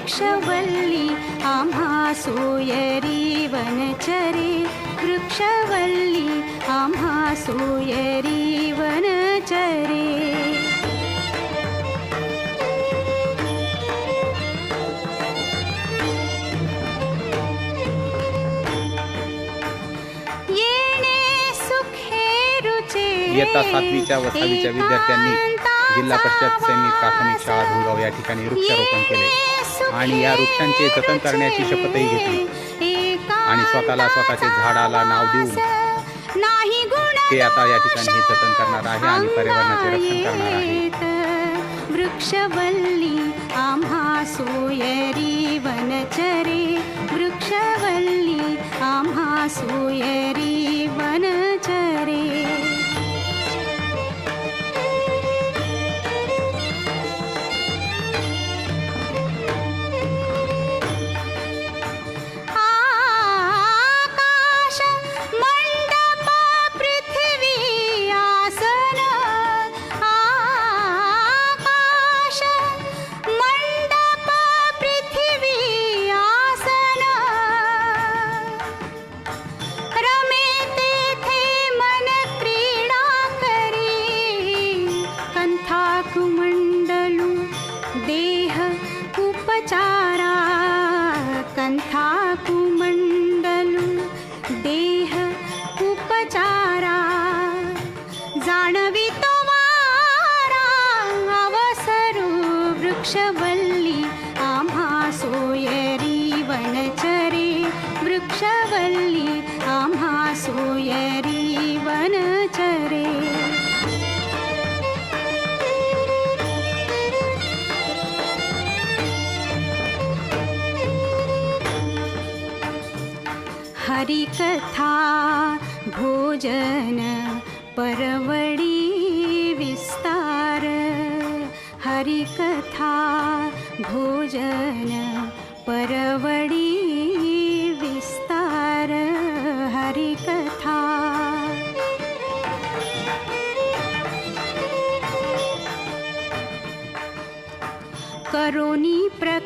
वृक्षवल्ली आम्हा सोयरी वनचरे. वृक्षवल्ली आम्हा सोयरी वनचरे. येणे सुखे रुचे. इयत्ता सातवीच्या व सहावीच्या विद्यार्थ्यांनी जिल्हा परिषद सैनिक प्राथमिक शाळा धुळगाव या ठिकाणी वृक्षारोपण केले. आणि या वृक्षांचे जतन करण्याची शपथही घेतली. आणि स्वतःला स्वतःचे झाडाला नाव देऊन नाही गुण ते आता या ठिकाणी हे जतन करणार आहे आणि पर्यावरणाचे रक्षण करणार आहे. वृक्षवल्ली आम्हा सोयरी वनचरे. वृक्षवल्ली आम्हा सोयरी चारा कंथा देह उपचारा जाणवी तो वारा अवसरू वृक्षवल्ली आम्हा सोयरी वनचरे वृक्षवल्ली आम्हा सोयरी हरिकथा भोजन परवडी विस्तार। हरिकथा भोजन विस्तार। हरिकथा करोनी प्र